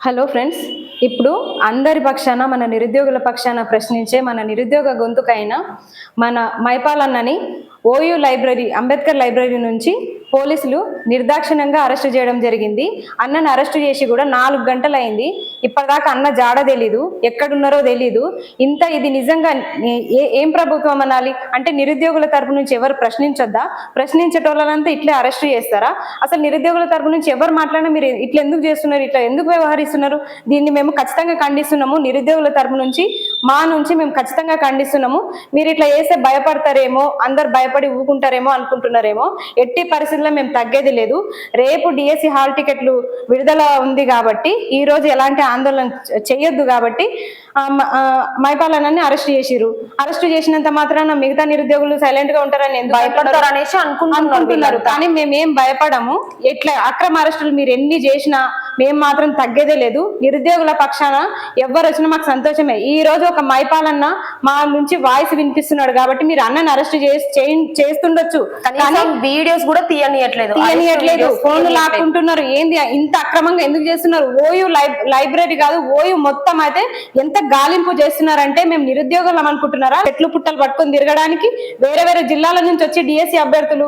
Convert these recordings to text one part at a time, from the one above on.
Hello friends ఇప్పుడు అందరి పక్షాన మన నిరుద్యోగుల పక్షాన ప్రశ్నించే మన నిరుద్యోగ గొంతుకైన మన మైపాలన్నని ఓయూ లైబ్రరీ అంబేద్కర్ లైబ్రరీ నుంచి పోలీసులు నిర్దాక్షిణ్యంగా అరెస్ట్ చేయడం జరిగింది. అన్నని అరెస్ట్ చేసి కూడా నాలుగు గంటలైంది. ఇప్పటిదాకా అన్న జాడ తెలీదు ఎక్కడున్నారో తెలీదు. ఇంత ఇది నిజంగా ఏ ఏం ప్రభుత్వం అనాలి? అంటే నిరుద్యోగుల తరపు నుంచి ఎవరు ప్రశ్నించొద్దా? ప్రశ్నించేటోళ్ళంతా ఇట్లే అరెస్ట్ చేస్తారా? అసలు నిరుద్యోగుల తరపు నుంచి ఎవరు మాట్లాడినా మీరు ఇట్లా ఎందుకు చేస్తున్నారు? ఇట్లా ఎందుకు వ్యవహరిస్తున్నారు? దీన్ని మేము ఖచ్చితంగా ఖండిస్తున్నాము. నిరుద్యోగుల తరపు నుంచి మా నుంచి మేము ఖచ్చితంగా ఖండిస్తున్నాము. మీరు ఇట్లా చేస్తే భయపడతారేమో అందరు భయపడి ఊకుంటారేమో అనుకుంటున్నారేమో ఎట్టి పరిస్థితుల్లో మేము తగ్గేది లేదు. రేపు డిఎస్సి హాల్ టికెట్లు విడుదల ఉంది కాబట్టి ఈ రోజు ఎలాంటి ఆందోళన చేయొద్దు కాబట్టి ఆ, మ- ఆ, మైపాలనని అరెస్ట్ చేసిరు అరెస్ట్ చేసినంత మాత్రాన మిగతా నిరుద్యోగులు సైలెంట్గా ఉంటారని భయపడతారు అనేసి అనుకుంటున్నారు కానీ మేమేం భయపడము. ఎట్లా అక్రమ అరెస్టులు మీరు ఎన్ని చేసినా మేము మాత్రం తగ్గేదే లేదు. నిరుద్యోగుల పక్షాన ఎవరు వచ్చినా మాకు సంతోషమే. ఈ రోజు ఒక మైపాలన్న మా నుంచి వాయిస్ వినిపిస్తున్నాడు కాబట్టి మీరు అన్నని అరెస్ట్ చేస్తుండొచ్చు. కానీ వీడియోస్ కూడా తీయనియట్లేదు. తీయనియట్లేదు. ఫోన్లు. లాక్కుంటున్నారు. ఏంది? ఇంత అక్రమంగా ఎందుకు చేస్తున్నారు? ఓయూ లైబ్- లైబ్రరీ కాదు ఓయూ మొత్తం అయితే ఎంత గాలింపు చేస్తున్నారంటే మేము నిరుద్యోగులం అనుకుంటున్నారా? చెట్లు పుట్టలు పట్టుకొని తిరగడానికి వేరే వేరే జిల్లాల నుంచి వచ్చి డిఎస్సి అభ్యర్థులు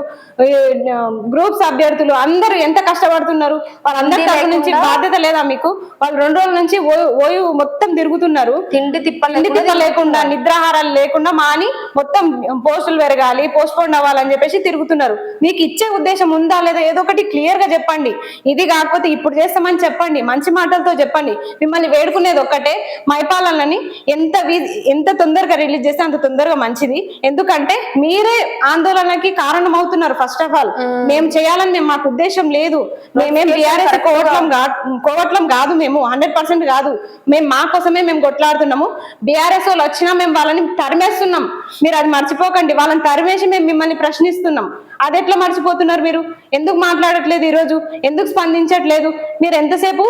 గ్రూప్స్ అభ్యర్థులు అందరూ ఎంత కష్టపడుతున్నారు? వాళ్ళందరి నుంచి బాధ్యత లేదా మీకు? వాళ్ళు రెండు రోజుల నుంచి ఓయూ మొత్తం తిరుగుతున్నారు. తిండి తిప్పలు తిండి తిప్ప లేకుండా నిద్రాహారాలు లేకుండా మాని మొత్తం పోస్టులు పెరగాలి పోస్ట్ పోన్ అవ్వాలని చెప్పేసి తిరుగుతున్నారు. మీకు ఇచ్చే ఉద్దేశం ఉందా లేదా ఏదో ఒకటి క్లియర్గా చెప్పండి. ఇది కాకపోతే ఇప్పుడు చేస్తామని చెప్పండి. మంచి మాటలతో చెప్పండి. మిమ్మల్ని వేడుకునేది ఒక్కటే. మైపాలనని ఎంత ఎంత తొందరగా రిలీజ్ చేస్తే అంత తొందరగా మంచిది. ఎందుకంటే మీరే ఆందోళనకి కారణం అవుతున్నారు ఫస్ట్ ఆఫ్ ఆల్ మేము చేయాలని మాకు ఉద్దేశం లేదు. మేమేం బీఆర్ఎస్ కోవట్లం కాదు. కోవట్లం కాదు మేము హండ్రెడ్ పర్సెంట్ కాదు. మేము మా కోసమే మేము కొట్లాడుతున్నాము. బీఆర్ఎస్ వాళ్ళు వచ్చినా మేము వాళ్ళని తరిమేస్తున్నాం. మీరు అది మర్చిపోకండి. వాళ్ళని తరిమేసి మేము మిమ్మల్ని ప్రశ్నిస్తున్నాం. అది ఎట్లా మర్చిపోతున్నారు మీరు? ఎందుకు మాట్లాడట్లేదు ఈరోజు? ఎందుకు స్పందించట్లేదు? మీరు ఎంతసేపు?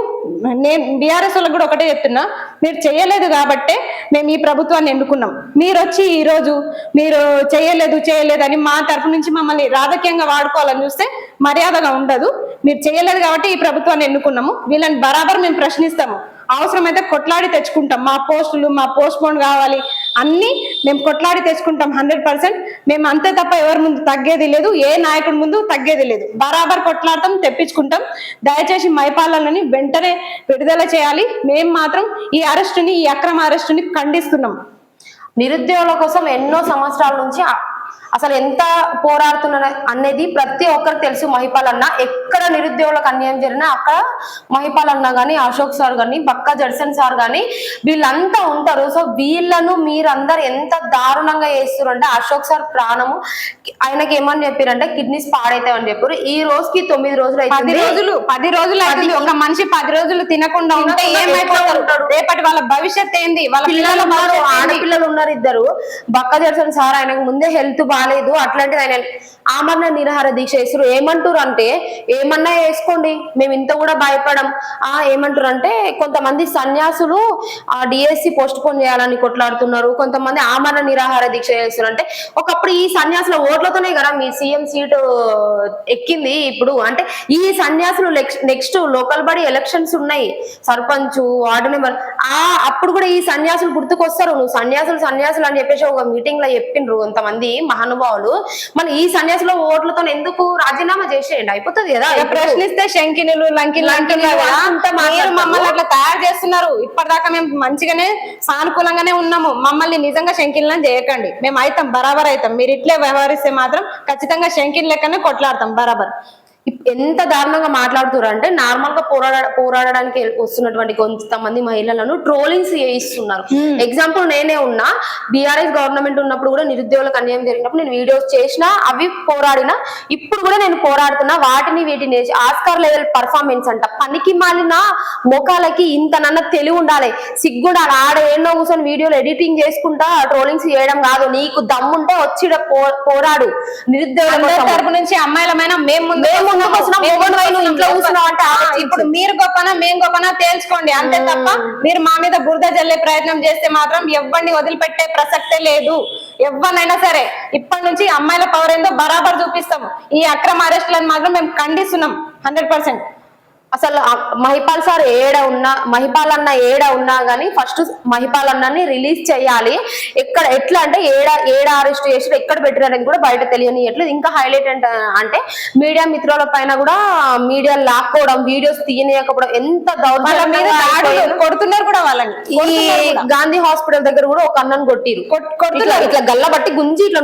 నేను బీఆర్ఎస్ వాళ్ళకి కూడా ఒకటే చెప్తున్నా. మీరు చేయలేదు కాబట్టే మేము ఈ ప్రభుత్వాన్ని ఎన్నుకున్నాం. మీరు వచ్చి ఈరోజు మీరు చేయలేదు చేయలేదు అని మా తరఫు నుంచి మమ్మల్ని రాజకీయంగా వాడుకోవాలని చూస్తే మర్యాదగా ఉండదు. మీరు చేయలేదు కాబట్టి ఈ ప్రభుత్వాన్ని ఎన్నుకున్నాము. వీళ్ళని బరాబర్ మేము ప్రశ్నిస్తాము. అవసరమైతే కొట్లాడి తెచ్చుకుంటాం. మా పోస్టులు మా పోస్ట్ పోన్ కావాలి అన్ని మేము కొట్లాడి తెచ్చుకుంటాం హండ్రెడ్ పర్సెంట్. మేము అంతే తప్ప ఎవరి ముందు తగ్గేది లేదు. ఏ నాయకుడి ముందు తగ్గేది లేదు. బరాబర్ కొట్లాడతాం తెప్పించుకుంటాం. దయచేసి మైపాలనని వెంటనే విడుదల చేయాలి. మేము మాత్రం ఈ అరెస్టుని ఈ అక్రమ అరెస్టుని ఖండిస్తున్నాం. నిరుద్యోగుల కోసం ఎన్నో సంవత్సరాల నుంచి అసలు ఎంత పోరాడుతున్న అనేది ప్రతి ఒక్కరికి తెలుసు మహిపాల్ అన్న. ఎక్కడ నిరుద్యోగులకు అన్యాయం జరిగినా అక్కడ మహిపాల్ అన్న గాని అశోక్ సార్ గాని బక్కా జడ్సన్ సార్ గాని వీళ్ళంతా ఉంటారు. సో వీళ్ళను మీరందరు ఎంత దారుణంగా చేస్తారు అంటే అశోక్ సార్ ప్రాణము. ఆయనకి ఏమని చెప్పారంటే కిడ్నీస్ పాడైతాయని చెప్పారు ఈ రోజుకి తొమ్మిది రోజులు పది రోజులు పది రోజులు అవుతుంది ఒక మనిషి పది రోజులు తినకుండా ఉంటే ఏమైపోతారు. రేపటి వాళ్ళ భవిష్యత్ ఏంది? వాళ్ళ పిల్లలు? ఆడపిల్లలు ఉన్నారు ఇద్దరు. బక్క జర్సన్ సార్ ఆయనకు ముందే హెల్త్ బాగాలేదు అట్లాంటిది ఆయన ఆమరణ నిరాహార దీక్ష చేస్తారు ఏమంటారు అంటే ఏమన్నా వేసుకోండి మేము ఇంత కూడా భయపడం. ఆ ఏమంటారు అంటే కొంతమంది సన్యాసులు ఆ డిఎస్సి పోస్ట్ పోన్ చేయాలని కొట్లాడుతున్నారు. కొంతమంది ఆమరణ నిరాహార దీక్ష చేస్తున్నారు. అంటే ఒకప్పుడు ఈ సన్యాసుల ఓట్లతోనే కదా మీ సీఎం సీటు ఎక్కింది ఇప్పుడు. అంటే ఈ సన్యాసులు నెక్స్ట్ లోకల్ బడీ ఎలక్షన్స్ ఉన్నాయి. Sarpanch ward member. ఆ అప్పుడు కూడా ఈ సన్యాసులు గుర్తుకొస్తారు. నువ్వు సన్యాసులు సన్యాసులు అని చెప్పేసి ఒక మీటింగ్లో చెప్పిండ్రు కొంతమంది మహానుభావులు. మరి ఈ సన్యాసుల ఓట్లతో ఎందుకు రాజీనామా చేసేయండి? అయిపోతుంది కదా? ప్రశ్నిస్తే శంకినులు మాట్లాడతారు. మమ్మల్ని అట్లా తయారు చేస్తున్నారు. ఇప్పటిదాకా మేము మంచిగానే సానుకూలంగానే ఉన్నాము. మమ్మల్ని నిజంగా శంకిలను చేయకండి. మేము అవుతాం బరాబర్ అవుతాం మీరు ఇట్లే వ్యవహరిస్తే మాత్రం ఖచ్చితంగా శంకిన్ లెక్కనే కొట్లాడతాం బరాబర్. ఎంత దారుణంగా మాట్లాడుతున్నారు అంటే నార్మల్గా పోరాడ పోరాడడానికి వస్తున్నటువంటి కొంతమంది మహిళలను ట్రోలింగ్స్ చేయిస్తున్నారు. ఎగ్జాంపుల్ నేనే ఉన్నా బీఆర్ఎస్ గవర్నమెంట్ ఉన్నప్పుడు కూడా నిరుద్యోగులకు అన్యాయం జరిగినప్పుడు నేను వీడియోస్ చేసిన అవి పోరాడినా ఇప్పుడు కూడా నేను పోరాడుతున్నా వాటిని వీటిని ఆస్కార్ లెవెల్ పర్ఫార్మెన్స్ అంట. పనికి మాలిన ముఖాలకి ఇంతనన్న తెలివి ఉండాలి. సిగ్గుండాలి. ఆడ ఎన్నో కూర్చొని వీడియోలు ఎడిటింగ్ చేసుకుంటా ట్రోలింగ్స్ చేయడం కాదు. నీకు దమ్ముంటే వచ్చి పోరాడు. నిరుద్యోగుల. తరపు నుంచి అమ్మాయిలమైన మేము మేము మొగోడు నువ్వు ఇంట్లో అంటే. ఇప్పుడు మీరు గొప్పనా మేము గొప్పనా తేల్చుకోండి. అంతే తప్ప మీరు మా మీద బురద జల్లే ప్రయత్నం చేస్తే మాత్రం ఎవరిని వదిలిపెట్టే ప్రసక్తే లేదు. ఎవరినైనా సరే ఇప్పటి నుంచి అమ్మాయిల పవర్ ఏందో బరాబర్ చూపిస్తాం ఈ అక్రమ అరెస్టులను మాత్రం మేము ఖండిస్తున్నాం హండ్రెడ్ పర్సెంట్. అసలు మహిపాల్ సార్ ఏడ ఉన్నా మహిపాల్ అన్న ఏడ ఉన్నా గానీ ఫస్ట్ మహిపాల్ అన్నని రిలీజ్ చేయాలి. ఎక్కడ ఎట్లా అంటే ఏడ ఏడ అరెస్ట్ చేసి ఎక్కడ పెట్టారని కూడా బయట తెలియనియట్లేదు. ఇంకా హైలైట్ అంటే మీడియా మిత్రుల పైన కూడా మీడియా లాక్కోవడం వీడియోస్ తీయనియకపోవడం ఎంత. కొడుతున్నారు కూడా వాళ్ళని. ఈ. గాంధీ హాస్పిటల్ దగ్గర కూడా ఒక అన్నను కొట్టిరు కొట్- ఇట్లా కొడుతున్నారు. ఇట్లా గల్ల బట్టి గుంజి ఇట్లా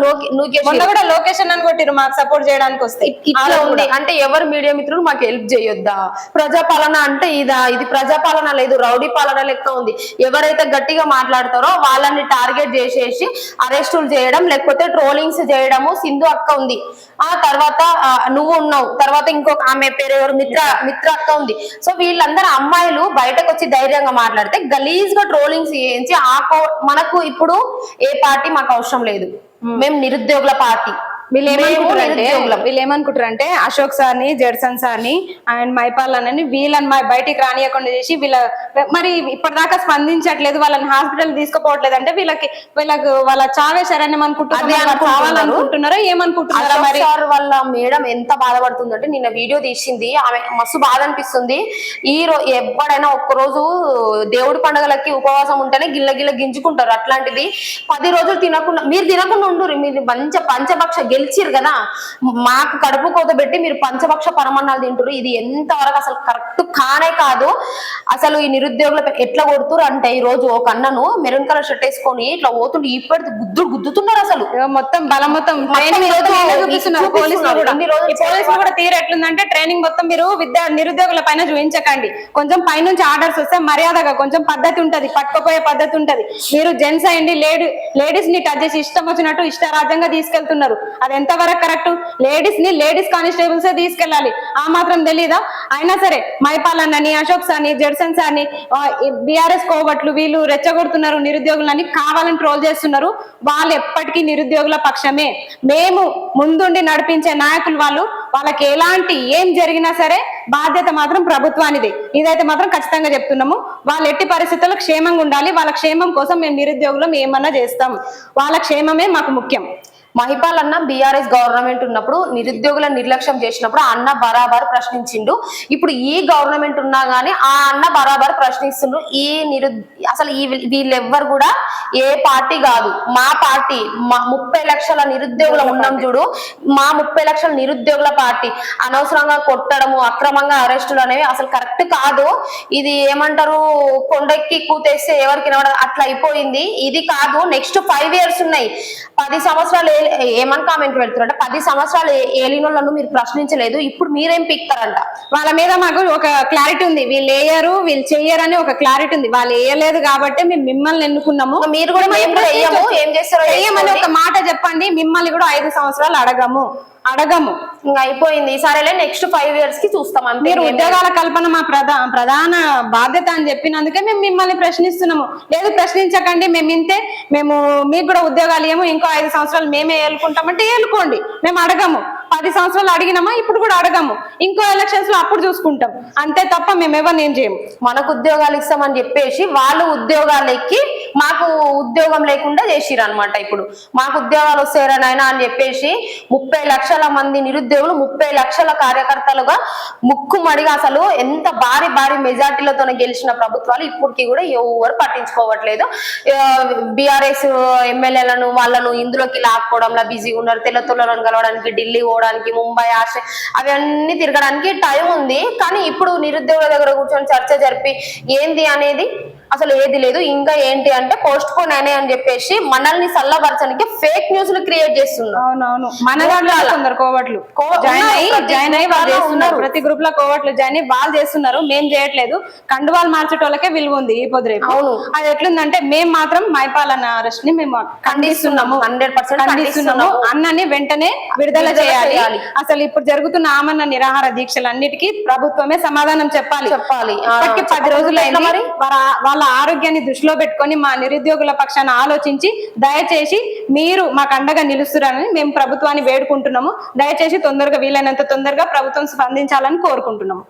మొన్న కూడా లొకేషన్ అని కొట్టిరు మాకు సపోర్ట్ చేయడానికి వస్తే ఇట్లా ఉంది అంటే ఎవరు మీడియా మిత్రులు మాకు హెల్ప్ చేయొద్దా? ప్రజాపాలన అంటే ఇదా ఇది ప్రజాపాలన లేదు రౌడీ పాలన లెక్క ఉంది. ఎవరైతే గట్టిగా మాట్లాడతారో వాళ్ళని టార్గెట్ చేసేసి అరెస్టులు చేయడం లేకపోతే ట్రోలింగ్స్ చేయడము సింధు అక్క ఉంది. ఆ తర్వాత నువ్వు ఉన్నావు. తర్వాత ఇంకొక ఆమె పేరు ఎవరు? మిత్ర మిత్ర అక్క ఉంది. సో వీళ్ళందరూ అమ్మాయిలు బయటకు వచ్చి ధైర్యంగా మాట్లాడితే గలీజ్గా ట్రోలింగ్స్ చేయించి ఆ కో- మనకు ఇప్పుడు ఏ పార్టీ మాకు అవసరం లేదు. మేము నిరుద్యోగుల పార్టీ. వీళ్ళు ఏమనుకుంటారంటే. వీళ్ళు ఏమనుకుంటారంటే అశోక్ సార్ని జడ్సన్ సార్ని అండ్ మైపాల్ అని వీళ్ళని మా బయటికి రానియకుండా చేసి వీళ్ళ మరి ఇప్పటిదాకా స్పందించట్లేదు వాళ్ళని హాస్పిటల్ తీసుకుపోవట్లేదు అంటే వీళ్ళకి వీళ్ళకి వాళ్ళ చావే శరణ్యం అదే అనుకుంటున్నారు. ఏమనుకుంటున్నారా అశోక్ మరి? వాళ్ళ మేడం ఎంత బాధపడుతుందంటే నిన్న వీడియో తీసింది ఆమె మస్తు బాధ అనిపిస్తుంది. ఈ రో ఎప్పుడైనా ఒక్కరోజు దేవుడి పండుగలకి ఉపవాసం ఉంటేనే గిల్ల గిల్ల గింజుకుంటారు అట్లాంటిది. పది రోజులు తినకుండా మీరు తినకుండా ఉండు మీరు పంచ పంచభక్ష గెలిచిరు కదా. మాకు కడుపు కోత పెట్టి మీరు పంచభక్ష పరమన్నాలు తింటారు ఇది ఎంత వరకు అసలు కరెక్ట్ కానే కాదు. అసలు ఈ నిరుద్యోగుల ఎట్లా కొడుతురు అంటే ఈ రోజు ఒక అన్నను మెరూన్ కలర్ షర్ట్ వేసుకొని ఇట్లా పోతుంటే ఇప్పటి గుద్దుడు గుద్దుతున్నారు అసలు. మొత్తం బలం మొత్తం. పోలీసులు కూడా. తీరు ఎట్లుందంటే ట్రైనింగ్ మొత్తం మీరు విద్యా నిరుద్యోగుల పైన చూపించకండి. కొంచెం పైనుంచి ఆర్డర్స్ వస్తే మర్యాదగా కొంచెం పద్ధతి ఉంటది. పట్టుకోపోయే పద్ధతి ఉంటది. మీరు జెంట్స్ అయ్యండి లేడీ లేడీస్ని టచ్ చేసి ఇష్టం వచ్చినట్టు ఇష్టరాజ్యంగా తీసుకెళ్తున్నారు. అది ఎంతవరకు కరెక్ట్? లేడీస్ని లేడీస్ కానిస్టేబుల్స్ తీసుకెళ్ళాలి. ఆ మాత్రం తెలీదా? అయినా సరే మైపాల్ అన్నని అశోక్ అని జడ్సన్ అని బీఆర్ఎస్ కోవట్లు వీళ్ళు రెచ్చగొడుతున్నారు నిరుద్యోగులని కావాలని ట్రోల్ చేస్తున్నారు. వాళ్ళు ఎప్పటికీ నిరుద్యోగుల పక్షమే. మేము ముందుండి నడిపించే నాయకులు వాళ్ళు వాళ్ళకి ఎలాంటి ఏం జరిగినా సరే బాధ్యత మాత్రం ప్రభుత్వానిదే. ఇదైతే మాత్రం ఖచ్చితంగా చెప్తున్నాము. వాళ్ళు ఎట్టి పరిస్థితుల్లో క్షేమంగా ఉండాలి. వాళ్ళ క్షేమం కోసం మేము నిరుద్యోగులం ఏమన్నా చేస్తాం. వాళ్ళ క్షేమమే మాకు ముఖ్యం. మహిపాల్ అన్న బీఆర్ఎస్ గవర్నమెంట్ ఉన్నప్పుడు నిరుద్యోగుల నిర్లక్ష్యం చేసినప్పుడు అన్న బరాబర్ ప్రశ్నించిండు. ఇప్పుడు ఈ గవర్నమెంట్ ఉన్నా గానీ ఆ అన్న బరాబర్ ప్రశ్నిస్తుండ్రు. ఈ నిరు అసలు ఈ వీళ్ళెవ్వరు కూడా ఏ పార్టీ కాదు. మా పార్టీ మా ముప్పై లక్షల నిరుద్యోగుల ఉన్నాం చూడు. మా ముప్పై లక్షల నిరుద్యోగుల పార్టీ. అనవసరంగా కొట్టడము అక్రమంగా అరెస్టులు అనేవి అసలు కరెక్ట్ కాదు. ఇది ఏమంటారు? కొండెక్కి కూతేస్తే ఎవరికి అట్లా అయిపోయింది. ఇది కాదు. నెక్స్ట్ ఫైవ్ ఇయర్స్ ఉన్నాయి. పది సంవత్సరాలు ఏమని కామెంట్ పెడుతున్నారంటే పది సంవత్సరాలు ఏ- ఏలిన వాళ్ళను మీరు ప్రశ్నించలేదు ఇప్పుడు మీరేం పిక్తారంట. వాళ్ళ మీద మాకు ఒక క్లారిటీ ఉంది. వీళ్ళు వేయరు వీళ్ళు చెయ్యరు అని ఒక క్లారిటీ ఉంది. వాళ్ళు వేయలేదు కాబట్టి మేము మిమ్మల్ని ఎన్నుకున్నాము. మీరు కూడా ఏం చేస్తారో. ఒక మాట చెప్పండి. మిమ్మల్ని కూడా ఐదు సంవత్సరాలు అడగము. అడగము. ఇంకా అయిపోయింది. సరేలే నెక్స్ట్ ఫైవ్ ఇయర్స్కి చూస్తాం అంతే. మీరు ఉద్యోగాల కల్పన మా ప్రధా ప్రధాన బాధ్యత అని చెప్పినందుకే మేము మిమ్మల్ని ప్రశ్నిస్తున్నాము. లేదు ప్రశ్నించకండి. మేము ఇంతే. మేము మీకు కూడా ఉద్యోగాలు ఏమో ఇంకో ఐదు సంవత్సరాలు మేమే ఏలుకుంటామంటే ఏలుకోండి. మేము అడగము. పది సంవత్సరాలు అడిగినామా ఇప్పుడు కూడా అడగము. ఇంకో ఎలక్షన్స్లో అప్పుడు చూసుకుంటాం. అంతే తప్ప మేము ఎవరిని ఏం చేయము. మనకు ఉద్యోగాలు ఇస్తామని చెప్పేసి వాళ్ళు ఉద్యోగాలు ఎక్కి మాకు ఉద్యోగం లేకుండా చేసిరు అనమాట ఇప్పుడు. మాకు ఉద్యోగాలు వస్తాయని అని చెప్పేసి ముప్పై లక్షల మంది నిరుద్యోగులు ముప్పై లక్షల కార్యకర్తలుగా ముక్కుమడిగా అసలు ఎంత భారీ భారీ మెజార్టీలతో గెలిచిన ప్రభుత్వాలు ఇప్పటికి కూడా ఎవరు పట్టించుకోవట్లేదు. బీఆర్ఎస్ ఎమ్మెల్యేలను వాళ్ళను ఇందులోకి లాక్కోవడంలో బిజీగా ఉన్నారు. తెల్లతొల్లను కలవడానికి ఢిల్లీ పోవడానికి ముంబై ఆశ అవన్నీ తిరగడానికి టైం ఉంది. కానీ ఇప్పుడు నిరుద్యోగుల దగ్గర కూర్చొని చర్చ జరిపి ఏంది అనేది అసలు ఏది లేదు. ఇంకా ఏంటి అంటే పోస్ట్ పోన్ అయినాయి అని చెప్పేసి మనల్ని సల్లబరచడానికి ఫేక్ న్యూస్లు క్రియేట్ చేస్తున్నారు. అవునవును. మన దాంట్లో కొందరు కోవట్లు కో- జాయిన్ ఉన్నారు, అయ్యి ప్రతి జాయిన్ అయ్యి వాళ్ళు గ్రూప్లో చేస్తున్నారు. ప్రతి గ్రూప్లో కోవట్లు జాయిన్ అయ్యి వాళ్ళు చేస్తున్నారు. మేం చేయట్లేదు. కండువాలు మార్చేటోళ్ళకే విలువ ఉంది ఈ పొద్దు రేపు. అవును. అది ఎట్లుందంటే మేము మాత్రం మైపాలన్న అరెస్ట్ని మేము ఖండిస్తున్నాము. Hundred percent ఖండిస్తున్నాము. అన్నని వెంటనే విడుదల చేయాలి. అసలు ఇప్పుడు జరుగుతున్న ఆమన్న నిరాహార దీక్షలన్నిటికీ ప్రభుత్వమే సమాధానం చెప్పాలి. చెప్పాలి. ఇప్పటికి పది రోజులు ఎట్లా మరి? వాళ్ళ ఆరోగ్యాన్ని దృష్టిలో పెట్టుకొని మా నిరుద్యోగుల పక్షాన ఆలోచించి దయచేసి మీరు మాకు అండగా నిలుస్తున్నారని మేము ప్రభుత్వాన్ని వేడుకుంటున్నాము. దయచేసి తొందరగా వీలైనంత తొందరగా ప్రభుత్వం స్పందించాలని కోరుకుంటున్నాము.